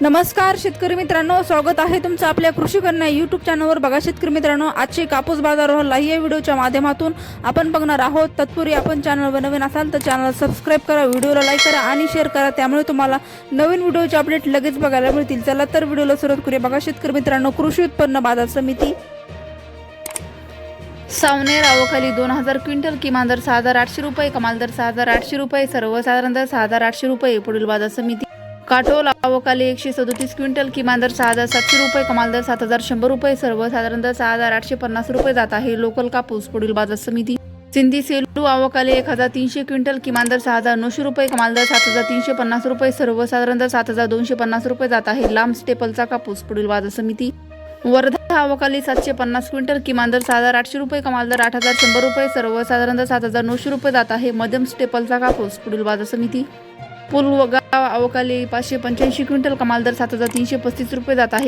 नमस्कार शेतकरी मित्रांनो. स्वागत आहे तुमचं आपल्या कृषी कन्या यूट्यूब चॅनलवर बघा शेतकरी मित्रांनो आजचे कापूस बाजार लाईव्ह या व्हिडिओच्या माध्यमातून आपण बघणार आहोत. तत्पूर्वी आपण चॅनलवर नवीन असाल तर चॅनल सबस्क्राईब करा व्हिडिओला लाईक करा आणि शेअर करा. त्यामुळे तुम्हाला नवीन व्हिडिओचे अपडेट लगेच बघायला मिळतील. चला तर व्हिडिओला सुरुवात करूया. बघा शेतकरी मित्रांनो कृषी उत्पन्न बाजार समिती. सावनेर आवखाली दोन हजार क्विंटल किमान दर सहा हजार आठशे रुपये कमाल दर सहा हजार आठशे रुपये सर्वसाधारण दर सहा हजार आठशे रुपये पुढील बाजार समिती. काटोल आवकाली एकशे सदोतीस क्विंटल किमान दर सहा हजार सातशे रुपये कमाल दर सात हजार शंभर रुपये सर्वसाधारण दर सहा हजार आठशे पन्नास रुपये जात आहे. लोकल कापूस पुढील बाजार समिती. सिंधी सेलू आवकाले एक हजार तीनशे क्विंटल किमान दर सहा हजार नऊशे रुपये कमाल दर सात हजार तीनशे पन्नास रुपये सर्वसाधारण दर सात हजार दोनशे पन्नास रुपये जात आहे. लांब स्टेपलचा कापूस पुढील बाजार समिती. वर्धा आवकाली सातशे पन्नास क्विंटल किमान दर सहा हजार आठशे रुपये कमाल दर आठ हजार शंभर रुपये सर्वसाधारण दर सात हजार नऊशे रुपये जात आहे. मध्यम स्टेपलचा कापूस पुढील बाजार समिती. पुलगाव अवकाली पाचशे पंच्याऐंशी क्विंटल कमाल दर सात हजार तीनशे पस्तीस रुपये जात आहे.